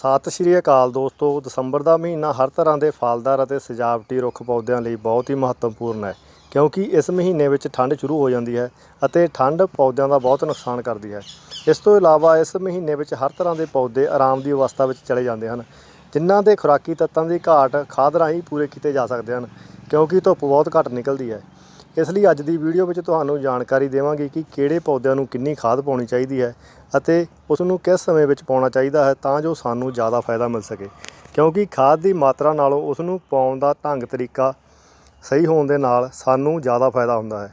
ਸਤਿ ਸ਼੍ਰੀ ਅਕਾਲ ਦੋਸਤੋ, ਦਸੰਬਰ ਦਾ ਮਹੀਨਾ ਹਰ ਤਰ੍ਹਾਂ ਦੇ ਫਲਦਾਰ ਅਤੇ ਸਜਾਵਟੀ ਰੁੱਖ ਪੌਦਿਆਂ ਲਈ ਬਹੁਤ ਹੀ ਮਹੱਤਵਪੂਰਨ ਹੈ, ਕਿਉਂਕਿ ਇਸ ਮਹੀਨੇ ਵਿੱਚ ਠੰਡ ਸ਼ੁਰੂ ਹੋ ਜਾਂਦੀ ਹੈ ਅਤੇ ਠੰਡ ਪੌਦਿਆਂ ਦਾ ਬਹੁਤ ਨੁਕਸਾਨ ਕਰਦੀ ਹੈ। ਇਸ ਤੋਂ ਇਲਾਵਾ ਇਸ ਮਹੀਨੇ ਵਿੱਚ ਹਰ ਤਰ੍ਹਾਂ ਦੇ ਪੌਦੇ ਆਰਾਮ ਦੀ ਅਵਸਥਾ ਵਿੱਚ ਚਲੇ ਜਾਂਦੇ ਹਨ, ਜਿਨ੍ਹਾਂ ਦੇ ਖੁਰਾਕੀ ਤੱਤਾਂ ਦੀ ਘਾਟ ਖਾਦ ਰਾਹੀਂ ਪੂਰੇ ਕੀਤੇ ਜਾ ਸਕਦੇ ਹਨ, ਕਿਉਂਕਿ ਧੁੱਪ ਬਹੁਤ ਘੱਟ ਨਿਕਲਦੀ ਹੈ। ਇਸ ਲਈ ਅੱਜ ਦੀ ਵੀਡੀਓ ਵਿੱਚ ਤੁਹਾਨੂੰ ਜਾਣਕਾਰੀ ਦੇਵਾਂਗੇ ਕਿ ਕਿਹੜੇ ਪੌਦਿਆਂ ਨੂੰ ਕਿੰਨੀ ਖਾਦ ਪਾਉਣੀ ਚਾਹੀਦੀ ਹੈ ਅਤੇ ਉਸ ਨੂੰ ਕਿਸ ਸਮੇਂ ਵਿੱਚ ਪਾਉਣਾ ਚਾਹੀਦਾ ਹੈ ਤਾਂ ਜੋ ਸਾਨੂੰ ਜ਼ਿਆਦਾ ਫਾਇਦਾ ਮਿਲ ਸਕੇ। ਕਿਉਂਕਿ ਖਾਦ ਦੀ ਮਾਤਰਾ ਨਾਲੋਂ ਉਸ ਨੂੰ ਪਾਉਣ ਦਾ ਢੰਗ ਤਰੀਕਾ ਸਹੀ ਹੋਣ ਦੇ ਨਾਲ ਸਾਨੂੰ ਜ਼ਿਆਦਾ ਫਾਇਦਾ ਹੁੰਦਾ ਹੈ।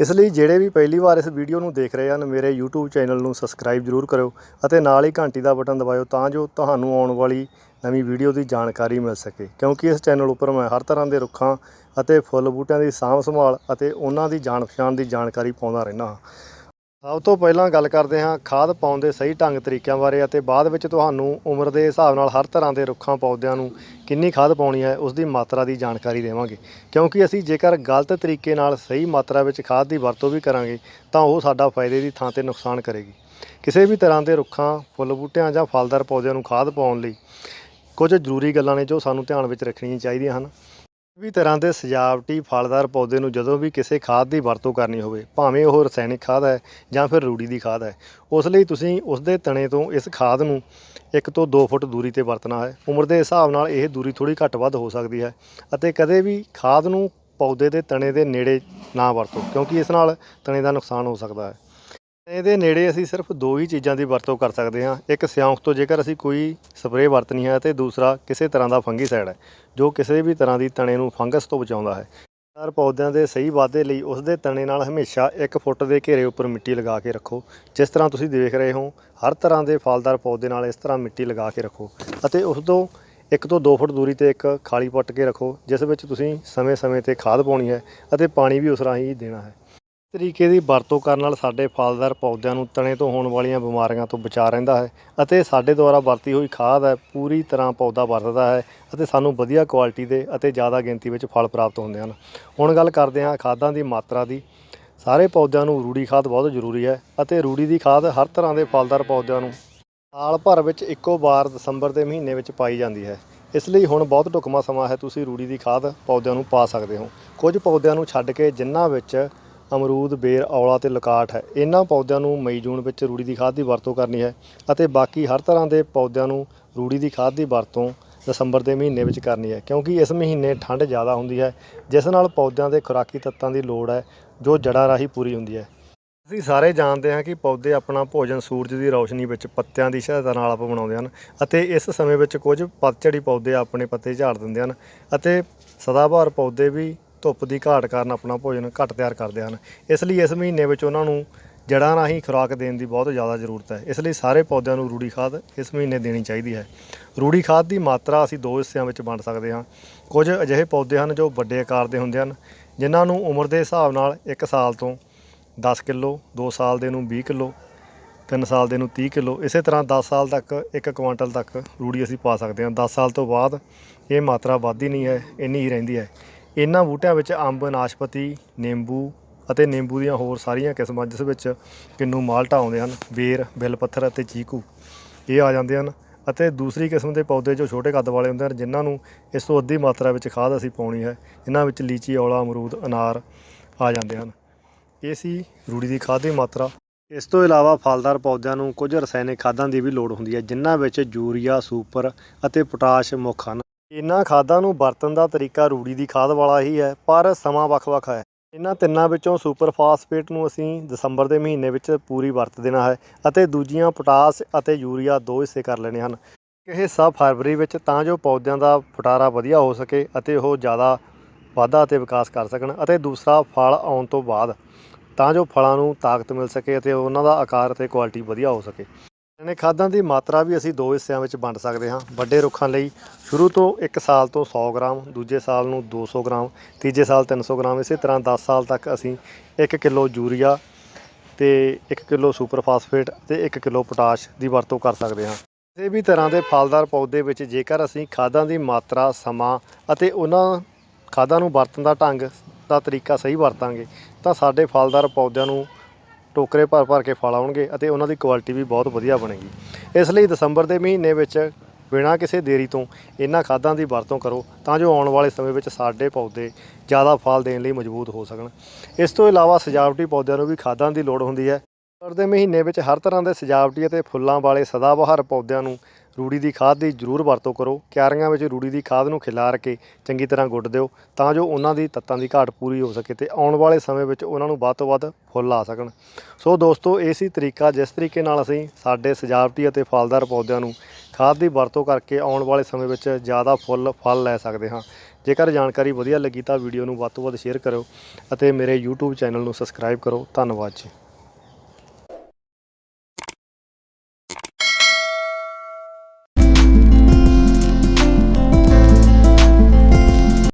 ਇਸ ਲਈ ਜਿਹੜੇ ਵੀ ਪਹਿਲੀ ਵਾਰ ਇਸ ਵੀਡੀਓ ਨੂੰ ਦੇਖ ਰਹੇ ਹਨ, ਮੇਰੇ YouTube ਚੈਨਲ ਨੂੰ ਸਬਸਕ੍ਰਾਈਬ ਜ਼ਰੂਰ ਕਰਿਓ ਅਤੇ ਨਾਲ ਹੀ ਘੰਟੀ ਦਾ ਬਟਨ ਦਬਾਇਓ ਤਾਂ ਜੋ ਤੁਹਾਨੂੰ ਆਉਣ ਵਾਲੀ ਨਵੀਂ ਵੀਡੀਓ ਦੀ ਜਾਣਕਾਰੀ ਮਿਲ ਸਕੇ। ਕਿਉਂਕਿ ਇਸ ਚੈਨਲ ਉੱਪਰ ਮੈਂ ਹਰ ਤਰ੍ਹਾਂ ਦੇ ਰੁੱਖਾਂ ਅਤੇ ਫੁੱਲ ਬੂਟਿਆਂ ਦੀ ਸਾਂਭ ਸੰਭਾਲ ਅਤੇ ਉਹਨਾਂ ਦੀ ਜਾਣ ਪਛਾਣ ਦੀ ਜਾਣਕਾਰੀ ਪਾਉਂਦਾ ਰਹਿੰਦਾ ਹਾਂ। ਸਭ ਤੋਂ ਪਹਿਲਾਂ ਗੱਲ ਕਰਦੇ ਹਾਂ ਖਾਦ ਪਾਉਣ ਦੇ ਸਹੀ ਢੰਗ ਤਰੀਕਿਆਂ ਬਾਰੇ ਅਤੇ ਬਾਅਦ ਵਿੱਚ ਤੁਹਾਨੂੰ ਉਮਰ ਦੇ ਹਿਸਾਬ ਨਾਲ ਹਰ ਤਰ੍ਹਾਂ ਦੇ ਰੁੱਖਾਂ ਪੌਦਿਆਂ ਨੂੰ ਕਿੰਨੀ ਖਾਦ ਪਾਉਣੀ ਹੈ ਉਸ ਦੀ ਮਾਤਰਾ ਦੀ ਜਾਣਕਾਰੀ ਦੇਵਾਂਗੇ। ਕਿਉਂਕਿ ਅਸੀਂ ਜੇਕਰ ਗਲਤ ਤਰੀਕੇ ਨਾਲ ਸਹੀ ਮਾਤਰਾ ਵਿੱਚ ਖਾਦ ਦੀ ਵਰਤੋਂ ਵੀ ਕਰਾਂਗੇ ਤਾਂ ਉਹ ਸਾਡਾ ਫਾਇਦੇ ਦੀ ਥਾਂ ਤੇ ਨੁਕਸਾਨ ਕਰੇਗੀ। ਕਿਸੇ ਵੀ ਤਰ੍ਹਾਂ ਦੇ ਰੁੱਖਾਂ, ਫੁੱਲ ਬੂਟਿਆਂ ਜਾਂ ਫਲਦਾਰ ਪੌਦਿਆਂ ਨੂੰ ਖਾਦ ਪਾਉਣ ਲਈ ਕੁਝ ਜ਼ਰੂਰੀ ਗੱਲਾਂ ਨੇ ਜੋ ਸਾਨੂੰ ਧਿਆਨ ਵਿੱਚ ਰੱਖਣੀਆਂ ਚਾਹੀਦੀਆਂ ਹਨ। ਵੀ ਤਰ੍ਹਾਂ ਦੇ ਸਜਾਵਟੀ ਫਲਦਾਰ ਪੌਦੇ ਨੂੰ ਜਦੋਂ ਵੀ ਕਿਸੇ ਖਾਦ ਦੀ ਵਰਤੋਂ ਕਰਨੀ ਹੋਵੇ, ਭਾਵੇਂ ਉਹ ਰਸਾਇਣਿਕ ਖਾਦ ਹੈ ਜਾਂ ਫਿਰ ਰੂੜੀ ਦੀ ਖਾਦ ਹੈ, ਉਸ ਲਈ ਤੁਸੀਂ ਉਸ ਦੇ ਤਣੇ ਤੋਂ ਇਸ ਖਾਦ ਨੂੰ 1 ਤੋਂ 2 ਫੁੱਟ ਦੂਰੀ ਤੇ ਵਰਤਣਾ ਹੈ। ਉਮਰ ਦੇ ਹਿਸਾਬ ਨਾਲ ਇਹ ਦੂਰੀ ਥੋੜੀ ਘੱਟ ਵੱਧ ਹੋ ਸਕਦੀ ਹੈ ਅਤੇ ਕਦੇ ਵੀ ਖਾਦ ਨੂੰ ਪੌਦੇ ਦੇ ਤਣੇ ਦੇ ਨੇੜੇ ਨਾ ਵਰਤੋ, ਕਿਉਂਕਿ ਇਸ ਨਾਲ ਤਣੇ ਦਾ ਨੁਕਸਾਨ ਹੋ ਸਕਦਾ ਹੈ। ਇਹਦੇ ਨੇੜੇ ਅਸੀਂ ਸਿਰਫ ਦੋ ਹੀ ਚੀਜ਼ਾਂ ਦੀ ਵਰਤੋਂ ਕਰ ਸਕਦੇ ਹਾਂ। ਇੱਕ ਸਿਉਂਕ ਤੋਂ ਜੇਕਰ ਅਸੀਂ ਕੋਈ ਸਪਰੇਅ ਵਰਤਣੀ ਹੈ ਤੇ ਦੂਸਰਾ ਕਿਸੇ ਤਰ੍ਹਾਂ ਦਾ ਫੰਗੀਸਾਈਡ ਹੈ, ਜੋ ਕਿਸੇ ਵੀ ਤਰ੍ਹਾਂ ਦੀ ਤਣੇ ਨੂੰ ਫੰਗਸ ਤੋਂ ਬਚਾਉਂਦਾ ਹੈ। ਹਰ ਪੌਦਿਆਂ ਦੇ ਸਹੀ ਵਾਧੇ ਲਈ ਉਸ ਦੇ ਤਣੇ ਨਾਲ ਹਮੇਸ਼ਾ 1 ਫੁੱਟ ਦੇ ਘੇਰੇ ਉੱਪਰ ਮਿੱਟੀ ਲਗਾ ਕੇ ਰੱਖੋ। ਜਿਸ ਤਰ੍ਹਾਂ ਤੁਸੀਂ ਦੇਖ ਰਹੇ ਹੋ, ਹਰ ਤਰ੍ਹਾਂ ਦੇ ਫਲਦਾਰ ਪੌਦੇ ਨਾਲ ਇਸ ਤਰ੍ਹਾਂ ਮਿੱਟੀ ਲਗਾ ਕੇ ਰੱਖੋ ਅਤੇ ਉਸ ਤੋਂ 1 ਤੋਂ 2 ਫੁੱਟ ਦੂਰੀ ਤੇ ਇੱਕ ਖਾਲੀ ਪੱਟ ਕੇ ਰੱਖੋ, ਜਿਸ ਵਿੱਚ ਤੁਸੀਂ ਸਮੇਂ-ਸਮੇਂ ਤੇ ਖਾਦ ਪਾਉਣੀ ਹੈ ਅਤੇ ਪਾਣੀ ਵੀ ਉਸ ਰਾਹੀਂ ਦੇਣਾ ਹੈ। ਤਰੀਕੇ ਦੀ ਵਰਤੋਂ ਕਰਨ ਨਾਲ ਸਾਡੇ ਫਲਦਾਰ ਪੌਦਿਆਂ ਨੂੰ ਤਣੇ ਤੋਂ ਹੋਣ ਵਾਲੀਆਂ ਬਿਮਾਰੀਆਂ ਤੋਂ ਬਚਾ ਰਹਿੰਦਾ ਹੈ ਅਤੇ ਸਾਡੇ ਦੁਆਰਾ ਵਰਤੀ ਹੋਈ ਖਾਦ ਹੈ, ਪੂਰੀ ਤਰ੍ਹਾਂ ਪੌਦਾ ਵਰਤਦਾ ਹੈ ਅਤੇ ਸਾਨੂੰ ਵਧੀਆ ਕੁਆਲਿਟੀ ਦੇ ਅਤੇ ਜ਼ਿਆਦਾ ਗਿਣਤੀ ਵਿੱਚ ਫਲ ਪ੍ਰਾਪਤ ਹੁੰਦੇ ਹਨ। ਹੁਣ ਗੱਲ ਕਰਦੇ ਹਾਂ ਖਾਦਾਂ ਦੀ ਮਾਤਰਾ ਦੀ। ਸਾਰੇ ਪੌਦਿਆਂ ਨੂੰ ਰੂੜੀ ਖਾਦ ਬਹੁਤ ਜ਼ਰੂਰੀ ਹੈ ਅਤੇ ਰੂੜੀ ਦੀ ਖਾਦ ਹਰ ਤਰ੍ਹਾਂ ਦੇ ਫਲਦਾਰ ਪੌਦਿਆਂ ਨੂੰ ਸਾਲ ਭਰ ਵਿੱਚ ਇੱਕੋ ਵਾਰ ਦਸੰਬਰ ਦੇ ਮਹੀਨੇ ਵਿੱਚ ਪਾਈ ਜਾਂਦੀ ਹੈ। ਇਸ ਲਈ ਹੁਣ ਬਹੁਤ ਢੁਕਵਾਂ ਸਮਾਂ ਹੈ ਤੁਸੀਂ ਰੂੜੀ ਦੀ ਖਾਦ ਪੌਦਿਆਂ ਨੂੰ ਪਾ ਸਕਦੇ ਹੋ। ਕੁਝ ਪੌਦਿਆਂ ਨੂੰ ਛੱਡ ਕੇ ਜਿਨ੍ਹਾਂ ਵਿੱਚ ਅਮਰੂਦ, ਬੇਰ, ਔਲਾ ਤੇ ਲਕਾਟ ਹੈ। ਇਹਨਾਂ ਪੌਦਿਆਂ ਨੂੰ ਮਈ, ਜੂਨ ਵਿੱਚ ਰੂੜੀ ਦੀ ਖਾਦ ਦੀ ਵਰਤੋਂ ਕਰਨੀ ਹੈ ਅਤੇ ਬਾਕੀ ਹਰ ਤਰ੍ਹਾਂ ਦੇ ਪੌਦਿਆਂ ਨੂੰ ਰੂੜੀ ਦੀ ਖਾਦ ਦੀ ਵਰਤੋਂ ਦਸੰਬਰ ਦੇ ਮਹੀਨੇ ਵਿੱਚ ਕਰਨੀ ਹੈ, ਕਿਉਂਕਿ ਇਸ ਮਹੀਨੇ ਠੰਡ ਜ਼ਿਆਦਾ ਹੁੰਦੀ ਹੈ, ਜਿਸ ਨਾਲ ਪੌਦਿਆਂ ਦੇ ਖੁਰਾਕੀ ਤੱਤਾਂ ਦੀ ਲੋੜ ਹੈ, ਜੋ ਜੜ੍ਹਾਂ ਰਾਹੀਂ ਪੂਰੀ ਹੁੰਦੀ ਹੈ। ਅਸੀਂ ਸਾਰੇ ਜਾਣਦੇ ਹਾਂ ਕਿ ਪੌਦੇ ਆਪਣਾ ਭੋਜਨ ਸੂਰਜ ਦੀ ਰੌਸ਼ਨੀ ਵਿੱਚ ਪੱਤਿਆਂ ਦੀ ਸਹਾਇਤਾ ਨਾਲ ਆਪ ਬਣਾਉਂਦੇ ਹਨ ਅਤੇ ਇਸ ਸਮੇਂ ਵਿੱਚ ਕੁਝ ਪਤਝੜੀ ਪੌਦੇ ਆਪਣੇ ਪੱਤੇ ਝਾੜ ਦਿੰਦੇ ਹਨ ਅਤੇ ਸਦਾਬਹਾਰ ਪੌਦੇ ਵੀ ਧੁੱਪ ਦੀ ਘਾਟ ਕਾਰਨ ਆਪਣਾ ਭੋਜਨ ਘੱਟ ਤਿਆਰ ਕਰਦੇ ਹਨ। ਇਸ ਲਈ ਇਸ ਮਹੀਨੇ ਵਿੱਚ ਉਹਨਾਂ ਨੂੰ ਜੜ੍ਹਾਂ ਰਾਹੀਂ ਖੁਰਾਕ ਦੇਣ ਦੀ ਬਹੁਤ ਜ਼ਿਆਦਾ ਜ਼ਰੂਰਤ ਹੈ। ਇਸ ਲਈ ਸਾਰੇ ਪੌਦਿਆਂ ਨੂੰ ਰੂੜੀ ਖਾਦ ਇਸ ਮਹੀਨੇ ਦੇਣੀ ਚਾਹੀਦੀ ਹੈ। ਰੂੜੀ ਖਾਦ ਦੀ ਮਾਤਰਾ ਅਸੀਂ ਦੋ ਹਿੱਸਿਆਂ ਵਿੱਚ ਵੰਡ ਸਕਦੇ ਹਾਂ। ਕੁਝ ਅਜਿਹੇ ਪੌਦੇ ਹਨ ਜੋ ਵੱਡੇ ਆਕਾਰ ਦੇ ਹੁੰਦੇ ਹਨ, ਜਿਨ੍ਹਾਂ ਨੂੰ ਉਮਰ ਦੇ ਹਿਸਾਬ ਨਾਲ 1 ਸਾਲ ਤੋਂ 10 ਕਿਲੋ 2 ਸਾਲ ਦੇ ਨੂੰ 20 ਕਿਲੋ 3 ਸਾਲ ਦੇ ਨੂੰ 30 ਕਿਲੋ, ਇਸੇ ਤਰ੍ਹਾਂ 10 ਸਾਲ ਤੱਕ 1 ਕੁਆਂਟਲ ਤੱਕ ਰੂੜੀ ਅਸੀਂ ਪਾ ਸਕਦੇ ਹਾਂ। 10 ਸਾਲ ਤੋਂ ਬਾਅਦ ਇਹ ਮਾਤਰਾ ਵੱਧਦੀ ਨਹੀਂ ਹੈ, ਇੰਨੀ ਹੀ ਰਹਿੰਦੀ ਹੈ। ਇਹਨਾਂ ਬੂਟਿਆਂ ਵਿੱਚ ਅੰਬ, ਨਾਸ਼ਪਤੀ, ਨਿੰਬੂ ਅਤੇ ਨਿੰਬੂ ਦੀਆਂ ਹੋਰ ਸਾਰੀਆਂ ਕਿਸਮਾਂ, ਜਿਸ ਵਿੱਚ ਕਿੰਨੂ ਮਾਲਟਾ ਆਉਂਦੇ ਹਨ ਵੇਰ ਬਿੱਲ ਪੱਥਰ ਅਤੇ ਚੀਕੂ, ਇਹ ਆ ਜਾਂਦੇ ਹਨ। ਅਤੇ ਦੂਸਰੀ ਕਿਸਮ ਦੇ ਪੌਦੇ ਜੋ ਛੋਟੇ ਕੱਦ ਵਾਲੇ ਹੁੰਦੇ ਹਨ, ਜਿਨ੍ਹਾਂ ਨੂੰ ਇਸ ਤੋਂ ਅੱਧੀ ਮਾਤਰਾ ਵਿੱਚ ਖਾਦ ਅਸੀਂ ਪਾਉਣੀ ਹੈ, ਇਹਨਾਂ ਵਿੱਚ ਲੀਚੀ, ਔਲਾ, ਅਮਰੂਦ, ਅਨਾਰ ਆ ਜਾਂਦੇ ਹਨ। ਇਹ ਸੀ ਰੂੜੀ ਦੀ ਖਾਦ ਦੀ ਮਾਤਰਾ। ਇਸ ਤੋਂ ਇਲਾਵਾ ਫਲਦਾਰ ਪੌਦਿਆਂ ਨੂੰ ਕੁਝ ਰਸਾਇਣਿਕ ਖਾਦਾਂ ਦੀ ਵੀ ਲੋੜ ਹੁੰਦੀ ਹੈ, ਜਿਨ੍ਹਾਂ ਵਿੱਚ ਯੂਰੀਆ, ਸੁਪਰ ਅਤੇ ਪੋਟਾਸ਼ ਮੁੱਖ ਹਨ। ਇਹਨਾਂ ਖਾਦਾਂ ਨੂੰ ਵਰਤਣ ਦਾ ਤਰੀਕਾ ਰੂੜੀ ਦੀ ਖਾਦ ਵਾਲਾ ਹੀ ਹੈ, ਪਰ ਸਮਾਂ ਵੱਖ-ਵੱਖ ਹੈ। ਇਹਨਾਂ ਤਿੰਨਾਂ ਵਿੱਚੋਂ ਸੁਪਰ ਫਾਸਫੇਟ ਨੂੰ ਅਸੀਂ ਦਸੰਬਰ ਦੇ ਮਹੀਨੇ ਵਿੱਚ ਪੂਰੀ ਵਰਤ ਦੇਣਾ ਹੈ ਅਤੇ ਦੂਜੀਆਂ ਪੋਟਾਸ ਅਤੇ ਯੂਰੀਆ ਦੋ ਹਿੱਸੇ ਕਰ ਲੈਣੇ ਹਨ। ਇਹ ਸਭ ਫਰਵਰੀ ਵਿੱਚ ਤਾਂ ਜੋ ਪੌਦਿਆਂ ਦਾ ਫਟਾਰਾ ਵਧੀਆ ਹੋ ਸਕੇ ਅਤੇ ਉਹ ਜ਼ਿਆਦਾ ਵਾਧਾ ਅਤੇ ਵਿਕਾਸ ਕਰ ਸਕਣ ਅਤੇ ਦੂਸਰਾ ਫਲ ਆਉਣ ਤੋਂ ਬਾਅਦ ਤਾਂ ਜੋ ਫਲਾਂ ਨੂੰ ਤਾਕਤ ਮਿਲ ਸਕੇ ਅਤੇ ਉਹਨਾਂ ਦਾ ਆਕਾਰ ਅਤੇ ਕੁਆਲਿਟੀ ਵਧੀਆ ਹੋ ਸਕੇ। ਇਹਨੇ ਖਾਦਾਂ ਦੀ ਮਾਤਰਾ ਵੀ ਅਸੀਂ ਦੋ ਹਿੱਸਿਆਂ ਵਿੱਚ ਵੰਡ ਸਕਦੇ ਹਾਂ, ਵੱਡੇ ਰੁੱਖਾਂ ਲਈ। ਸ਼ੁਰੂ ਤੋਂ 1 ਸਾਲ ਤੋਂ 100 ਗ੍ਰਾਮ, ਦੂਜੇ ਸਾਲ ਨੂੰ 200 ਗ੍ਰਾਮ, ਤੀਜੇ ਸਾਲ 300 ਗ੍ਰਾਮ, ਇਸੇ ਤਰ੍ਹਾਂ 10 ਸਾਲ ਤੱਕ ਅਸੀਂ 1 ਕਿਲੋ ਯੂਰੀਆ ਤੇ 1 ਕਿਲੋ ਸੁਪਰ ਫਾਸਫੇਟ ਤੇ 1 ਕਿਲੋ ਪੋਟਾਸ਼ ਦੀ ਵਰਤੋਂ ਕਰ ਸਕਦੇ ਹਾਂ। ਕਿਸੇ ਵੀ ਤਰ੍ਹਾਂ ਦੇ ਫਲਦਾਰ ਪੌਦੇ ਵਿੱਚ ਜੇਕਰ ਅਸੀਂ ਖਾਦਾਂ ਦੀ ਮਾਤਰਾ, ਸਮਾਂ ਅਤੇ ਉਹਨਾਂ ਖਾਦਾਂ ਨੂੰ ਵਰਤਣ ਦਾ ਢੰਗ ਦਾ ਤਰੀਕਾ ਸਹੀ ਵਰਤਾਂਗੇ, ਤਾਂ ਸਾਡੇ ਫਲਦਾਰ ਪੌਦਿਆਂ ਨੂੰ ਟੋਕਰੇ ਭਰ ਭਰ ਕੇ ਫਲ ਆਉਣਗੇ ਅਤੇ ਉਹਨਾਂ ਦੀ ਕੁਆਲਿਟੀ ਵੀ ਬਹੁਤ ਵਧੀਆ ਬਣੇਗੀ। ਇਸ ਲਈ ਦਸੰਬਰ ਦੇ ਮਹੀਨੇ ਵਿੱਚ ਬਿਨਾਂ ਕਿਸੇ ਦੇਰੀ ਤੋਂ ਇਹਨਾਂ ਖਾਦਾਂ ਦੀ ਵਰਤੋਂ ਕਰੋ ਤਾਂ ਜੋ ਆਉਣ ਵਾਲੇ ਸਮੇਂ ਵਿੱਚ ਸਾਡੇ ਪੌਦੇ ਜ਼ਿਆਦਾ ਫਲ ਦੇਣ ਲਈ ਮਜ਼ਬੂਤ ਹੋ ਸਕਣ। ਇਸ ਤੋਂ ਇਲਾਵਾ ਸਜਾਵਟੀ ਪੌਦਿਆਂ ਨੂੰ ਵੀ ਖਾਦਾਂ ਦੀ ਲੋੜ ਹੁੰਦੀ ਹੈ। ਦਸੰਬਰ ਦੇ ਮਹੀਨੇ ਵਿੱਚ ਹਰ ਤਰ੍ਹਾਂ ਦੇ ਸਜਾਵਟੀ ਅਤੇ ਫੁੱਲਾਂ ਵਾਲੇ ਸਦਾਬਹਾਰ ਪੌਦਿਆਂ ਨੂੰ ਰੂੜੀ ਦੀ ਖਾਦ ਦੀ ਜ਼ਰੂਰ ਵਰਤੋਂ ਕਰੋ। ਕਿਆਰੀਆਂ ਵਿੱਚ ਰੂੜੀ ਦੀ ਖਾਦ ਨੂੰ ਖਿਲਾਰ ਕੇ ਚੰਗੀ ਤਰ੍ਹਾਂ ਗੁੱਡ ਦਿਓ ਤਾਂ ਜੋ ਉਹਨਾਂ ਦੀ ਤੱਤਾਂ ਦੀ ਘਾਟ ਪੂਰੀ ਹੋ ਸਕੇ ਤੇ ਆਉਣ ਵਾਲੇ ਸਮੇਂ ਵਿੱਚ ਉਹਨਾਂ ਨੂੰ ਵੱਧ ਤੋਂ ਵੱਧ ਫੁੱਲ ਆ ਸਕਣ। ਸੋ ਦੋਸਤੋ, ਇਹ ਸੀ ਤਰੀਕਾ ਜਿਸ ਤਰੀਕੇ ਨਾਲ ਅਸੀਂ ਸਾਡੇ ਸਜਾਵਟੀ ਅਤੇ ਫਲਦਾਰ ਪੌਦਿਆਂ ਨੂੰ ਖਾਦ ਦੀ ਵਰਤੋਂ ਕਰਕੇ ਆਉਣ ਵਾਲੇ ਸਮੇਂ ਵਿੱਚ ਜ਼ਿਆਦਾ ਫੁੱਲ, ਫਲ ਲੈ ਸਕਦੇ ਹਾਂ। ਜੇਕਰ ਜਾਣਕਾਰੀ ਵਧੀਆ ਲੱਗੀ ਤਾਂ ਵੀਡੀਓ ਨੂੰ ਵੱਧ ਤੋਂ ਵੱਧ ਸ਼ੇਅਰ ਕਰੋ ਅਤੇ ਮੇਰੇ YouTube ਚੈਨਲ ਨੂੰ ਸਬਸਕ੍ਰਾਈਬ ਕਰੋ। ਧੰਨਵਾਦ ਜੀ।